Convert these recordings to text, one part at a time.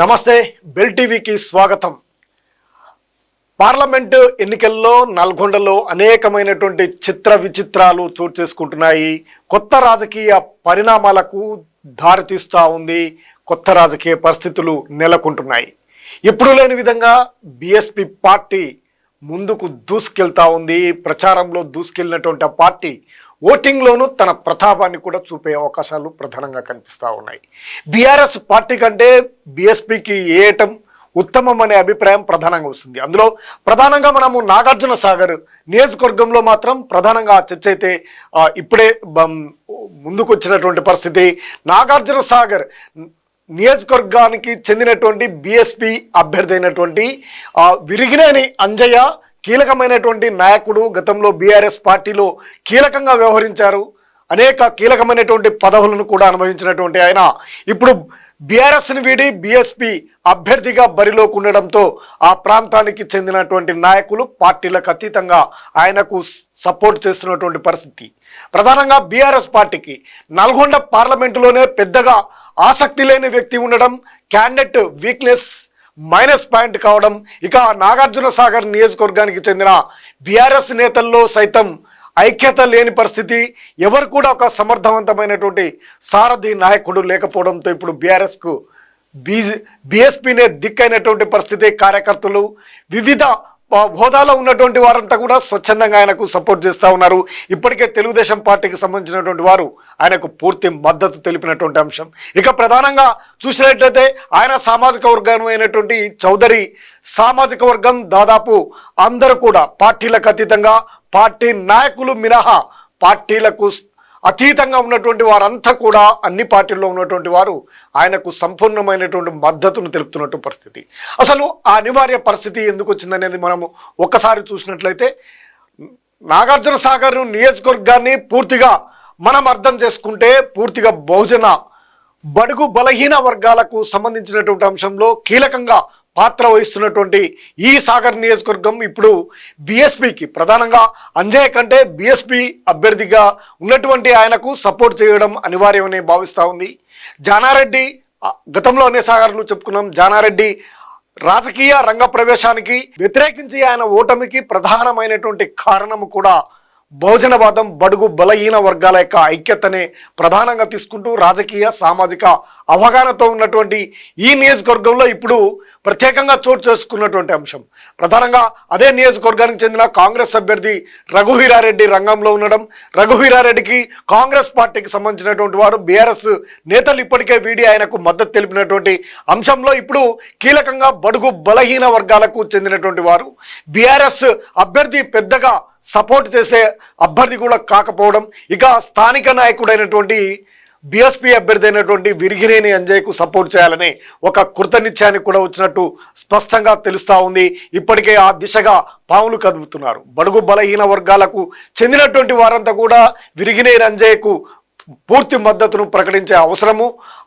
నమస్తే బెల్ టీవీకి స్వాగతం. పార్లమెంటు ఎన్నికల్లో నల్గొండలో అనేకమైనటువంటి చిత్ర విచిత్రాలు చోటు చేసుకుంటున్నాయి. కొత్త రాజకీయ పరిణామాలకు దారితీస్తూ ఉంది. కొత్త రాజకీయ పరిస్థితులు నెలకొంటున్నాయి. ఎప్పుడు లేని విధంగా బీఎస్పీ పార్టీ ముందుకు దూసుకెళ్తా ఉంది. ప్రచారంలో దూసుకెళ్ళినటువంటి ఆ పార్టీ ఓటింగ్లోనూ తన ప్రతాపాన్ని కూడా చూపే అవకాశాలు ప్రధానంగా కనిపిస్తూ ఉన్నాయి. బీఆర్ఎస్ పార్టీ కంటే బీఎస్పీకి ఏయటం ఉత్తమం అనే అభిప్రాయం ప్రధానంగా వస్తుంది. అందులో ప్రధానంగా మనము నాగార్జున సాగర్ నియోజకవర్గంలో మాత్రం ప్రధానంగా చర్చ అయితే ఇప్పుడే ముందుకొచ్చినటువంటి ముందుకు వచ్చినటువంటి పరిస్థితి. నాగార్జున సాగర్ నియోజకవర్గానికి చెందినటువంటి బీఎస్పీ అభ్యర్థి అయినటువంటి విరిగినేని అంజయ్య కీలకమైనటువంటి నాయకుడు గతంలో బీఆర్ఎస్ పార్టీలో కీలకంగా వ్యవహరించారు. అనేక కీలకమైనటువంటి పదవులను కూడా అనుభవించినటువంటి ఆయన. ఇప్పుడు బీఆర్ఎస్ని వీడి బీఎస్పీ అభ్యర్థిగా బరిలోకి ఉండడంతో ఆ ప్రాంతానికి చెందినటువంటి నాయకులు పార్టీలకు అతీతంగా ఆయనకు సపోర్ట్ చేస్తున్నటువంటి పరిస్థితి. ప్రధానంగా బీఆర్ఎస్ పార్టీకి నల్గొండ పార్లమెంటులోనే పెద్దగా ఆసక్తి లేని వ్యక్తి ఉండడం క్యాండిడేట్ వీక్నెస్ మైనస్ పాయింట్ కావడం ఇక నాగార్జున సాగర్ నియోజకవర్గానికి చెందిన బీఆర్ఎస్ నేతల్లో సైతం ఐక్యత లేని పరిస్థితి. ఎవరు కూడా ఒక సమర్థవంతమైనటువంటి సారథి నాయకుడు లేకపోవడంతో ఇప్పుడు బీఆర్ఎస్కు బీజీ బీఎస్పీనే దిక్కైనటువంటి పరిస్థితి. కార్యకర్తలు వివిధ హోదాలో ఉన్నటువంటి వారంతా కూడా స్వచ్ఛందంగా ఆయనకు సపోర్ట్ చేస్తూ ఉన్నారు. ఇప్పటికే తెలుగుదేశం పార్టీకి సంబంధించినటువంటి వారు ఆయనకు పూర్తి మద్దతు తెలిపినటువంటి అంశం. ఇక ప్రధానంగా చూసినట్లయితే ఆయన సామాజిక వర్గం అయినటువంటి చౌదరి సామాజిక వర్గం దాదాపు అందరూ కూడా పార్టీలకు అతీతంగా పార్టీ నాయకులు మినహా పార్టీలకు అతీతంగా ఉన్నటువంటి వారంతా కూడా అన్ని పార్టీల్లో ఉన్నటువంటి వారు ఆయనకు సంపూర్ణమైనటువంటి మద్దతును తెలుపుతున్నట్టు పరిస్థితి. అసలు ఆ అనివార్య పరిస్థితి ఎందుకు వచ్చిందనేది మనము ఒక్కసారి చూసినట్లయితే నాగార్జున సాగర్ నియోజకవర్గాన్ని పూర్తిగా మనం అర్థం చేసుకుంటే పూర్తిగా బహుజన బడుగు బలహీన వర్గాలకు సంబంధించినటువంటి అంశంలో కీలకంగా పాత్ర వహిస్తున్నటువంటి ఈ సాగర్ నియోజకవర్గం ఇప్పుడు బీఎస్పీకి ప్రధానంగా అంజయ్ కంటే బీఎస్పీ అభ్యర్థిగా ఉన్నటువంటి ఆయనకు సపోర్ట్ చేయడం అనివార్యమని భావిస్తూ ఉంది. జానారెడ్డి గతంలో అనే సాగర్లు చెప్పుకున్నాం. జానారెడ్డి రాజకీయ రంగ ప్రవేశానికి వ్యతిరేకించి ఆయన ఓటమికి ప్రధానమైనటువంటి కారణము కూడా బహుజనవాదం బడుగు బలహీన వర్గాల యొక్క ఐక్యతనే ప్రధానంగా తీసుకుంటూ రాజకీయ సామాజిక అవగాహనతో ఉన్నటువంటి ఈ నియోజకవర్గంలో ఇప్పుడు ప్రత్యేకంగా చోటు చేసుకున్నటువంటి అంశం. ప్రధానంగా అదే నియోజకవర్గానికి చెందిన కాంగ్రెస్ అభ్యర్థి రఘువీరారెడ్డి రంగంలో ఉండడం. రఘువీరారెడ్డికి కాంగ్రెస్ పార్టీకి సంబంధించినటువంటి వారు బీఆర్ఎస్ నేతలు ఇప్పటికే వీడి ఆయనకు మద్దతు తెలిపినటువంటి అంశంలో ఇప్పుడు కీలకంగా బడుగు బలహీన వర్గాలకు చెందినటువంటి వారు. బీఆర్ఎస్ అభ్యర్థి పెద్దగా సపోర్ట్ చేసే అభ్యర్థి కూడా కాకపోవడం ఇక స్థానిక నాయకుడైనటువంటి బీఎస్పీ అభ్యర్థి అయినటువంటి విరిగినేని అంజయ్కు సపోర్ట్ చేయాలని ఒక కృతనిత్యానికి కూడా వచ్చినట్టు స్పష్టంగా తెలుస్తూ ఉంది. ఇప్పటికే ఆ దిశగా పాములు కదుపుతున్నారు. బడుగు బలహీన వర్గాలకు చెందినటువంటి వారంతా కూడా విరిగినేని అంజయ్కు పూర్తి మద్దతును ప్రకటించే అవసరము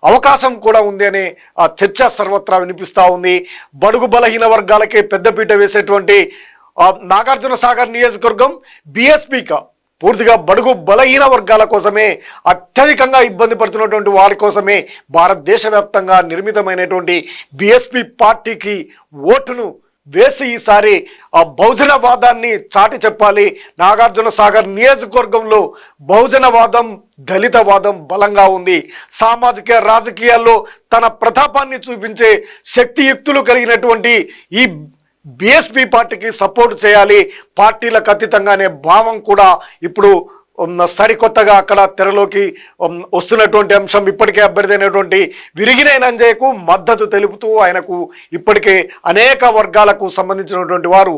అవకాశం కూడా ఉంది అనే ఆ చర్చ సర్వత్రా వినిపిస్తూ ఉంది. బడుగు బలహీన వర్గాలకే పెద్దపీట వేసేటువంటి నాగార్జున సాగర్ నియోజకవర్గం బీఎస్పీగా పూర్తిగా బడుగు బలహీన వర్గాల కోసమే అత్యధికంగా ఇబ్బంది పడుతున్నటువంటి వారి కోసమే భారతదేశ వ్యాప్తంగా నిర్మితమైనటువంటి బీఎస్పీ పార్టీకి ఓటును వేసి ఈసారి ఆ బహుజనవాదాన్ని చాటి చెప్పాలి. నాగార్జున సాగర్ నియోజకవర్గంలో బహుజనవాదం దళితవాదం బలంగా ఉంది. సామాజిక రాజకీయాల్లో తన ప్రతాపాన్ని చూపించే శక్తియుక్తులు కలిగినటువంటి ఈ బీఎస్పీ పార్టీకి సపోర్ట్ చేయాలి. పార్టీలకు అతీతంగా అనే భావం కూడా ఇప్పుడు సరికొత్తగా అక్కడ తెరలోకి వస్తున్నటువంటి అంశం ఇప్పటికే అభ్యర్థి అయినటువంటి నంజయ్యకు మద్దతు తెలుపుతూ ఆయనకు ఇప్పటికే అనేక వర్గాలకు సంబంధించినటువంటి వారు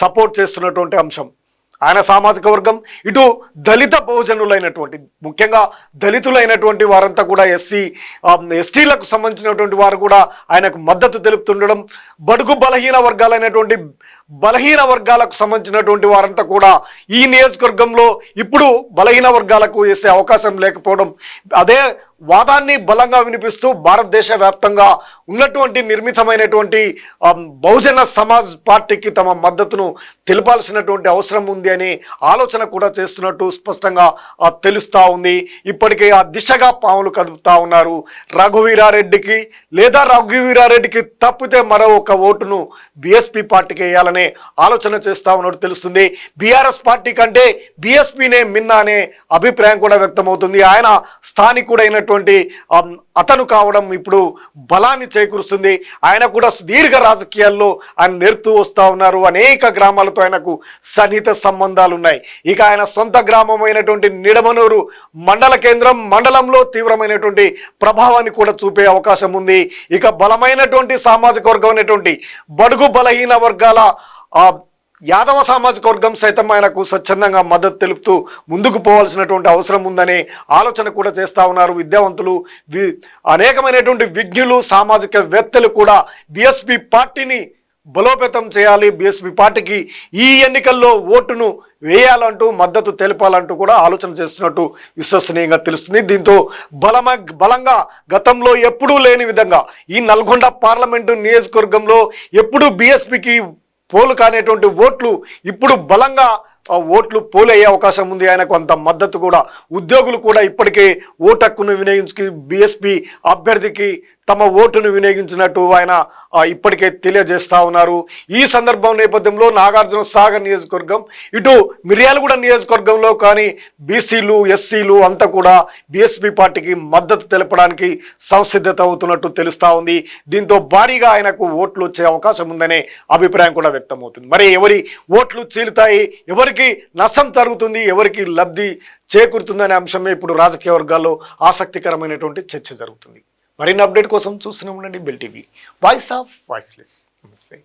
సపోర్ట్ చేస్తున్నటువంటి అంశం. ఆయన సామాజిక వర్గం ఇటు దళిత బహుజనులైనటువంటి ముఖ్యంగా దళితులైనటువంటి వారంతా కూడా ఎస్సీ ఎస్టీలకు సంబంధించినటువంటి వారు కూడా ఆయనకు మద్దతు తెలుపుతుండడం బడుగు బలహీన వర్గాలైనటువంటి బలహీన వర్గాలకు సంబంధించినటువంటి వారంతా కూడా ఈ నియోజకవర్గంలో ఇప్పుడు బలహీన వర్గాలకు వేసే అవకాశం లేకపోవడం అదే వాదాన్ని బలంగా వినిపిస్తూ భారతదేశ వ్యాప్తంగా ఉన్నటువంటి నిర్మితమైనటువంటి బహుజన సమాజ్ పార్టీకి తమ మద్దతును తెలపాల్సినటువంటి అవసరం ఉంది అని ఆలోచన కూడా చేస్తున్నట్టు స్పష్టంగా తెలుస్తూ ఉంది. ఇప్పటికే ఆ దిశగా పాములు కదుపుతా ఉన్నారు. రఘువీరారెడ్డికి లేదా రఘువీరారెడ్డికి తప్పితే మరో ఒక ఓటును బీఎస్పీ పార్టీకి వేయాలని ఆలోచన చేస్తా ఉన్నట్టు తెలుస్తుంది. బీఆర్ఎస్ పార్టీ కంటే బీఎస్పీనే మిన్న అనే అభిప్రాయం కూడా వ్యక్తమవుతుంది. ఆయన స్థానికుడైనటువంటి అతను కావడం ఇప్పుడు బలాన్ని చేకూరుస్తుంది. ఆయన కూడా సుదీర్ఘ రాజకీయాల్లో ఆయన నేర్తూ వస్తూ ఉన్నారు. అనేక గ్రామాలతో ఆయనకు సన్నిహిత సంబంధాలు ఉన్నాయి ఇక ఆయన సొంత గ్రామమైనటువంటి నిడమనూరు మండల కేంద్రం మండలంలో తీవ్రమైనటువంటి ప్రభావాన్ని కూడా చూపే అవకాశం ఉంది. ఇక బలమైనటువంటి సామాజిక వర్గం అనేటువంటి బడుగు బలహీన వర్గాల యాదవ సామాజిక వర్గం సైతం ఆయనకు స్వచ్ఛందంగా మద్దతు తెలుపుతూ ముందుకు పోవాల్సినటువంటి అవసరం ఉందనే ఆలోచన కూడా చేస్తూ ఉన్నారు విద్యావంతులు. వి అనేకమైనటువంటి విజ్ఞులు సామాజికవేత్తలు కూడా బిఎస్పి పార్టీని బలోపేతం చేయాలి. బిఎస్పి పార్టీకి ఈ ఎన్నికల్లో ఓటును వేయాలంటూ మద్దతు తెలపాలంటూ కూడా ఆలోచన చేస్తున్నట్టు విశ్వసనీయంగా తెలుస్తుంది. దీంతో బలమ బలంగా గతంలో ఎప్పుడూ లేని విధంగా ఈ నల్గొండ పార్లమెంటు నియోజకవర్గంలో ఎప్పుడూ బీఎస్పీకి పోలు కానేటువంటి ఓట్లు ఇప్పుడు బలంగా ఓట్లు ఓట్లు పోలయ్యే అవకాశం ఉంది. ఆయన కొంత మద్దతు కూడా ఉద్యోగులు కూడా ఇప్పటికే ఓటు హక్కును వినియోగించుకుని బీఎస్పీ అభ్యర్థికి తమ ఓటును వినియోగించినట్టు ఆయన ఇప్పటికే తెలియజేస్తా ఉన్నారు. ఈ సందర్భం నేపథ్యంలో నాగార్జున సాగర్ నియోజకవర్గం ఇటు మిర్యాలగూడ నియోజకవర్గంలో కానీ బీసీలు ఎస్సీలు అంతా కూడా బీఎస్పీ పార్టీకి మద్దతు తెలపడానికి సంసిద్ధత అవుతున్నట్టు తెలుస్తూ ఉంది. దీంతో భారీగా ఆయనకు ఓట్లు వచ్చే అవకాశం ఉందనే అభిప్రాయం కూడా వ్యక్తమవుతుంది. మరి ఎవరి ఓట్లు చీలుతాయి ఎవరికి నష్టం జరుగుతుంది ఎవరికి లబ్ధి చేకూరుతుందనే అంశమే ఇప్పుడు రాజకీయ వర్గాల్లో ఆసక్తికరమైనటువంటి చర్చ జరుగుతుంది. మరిన్ని అప్డేట్ కోసం చూస్తూనే ఉండండి bell TV voice of voiceless నమస్తే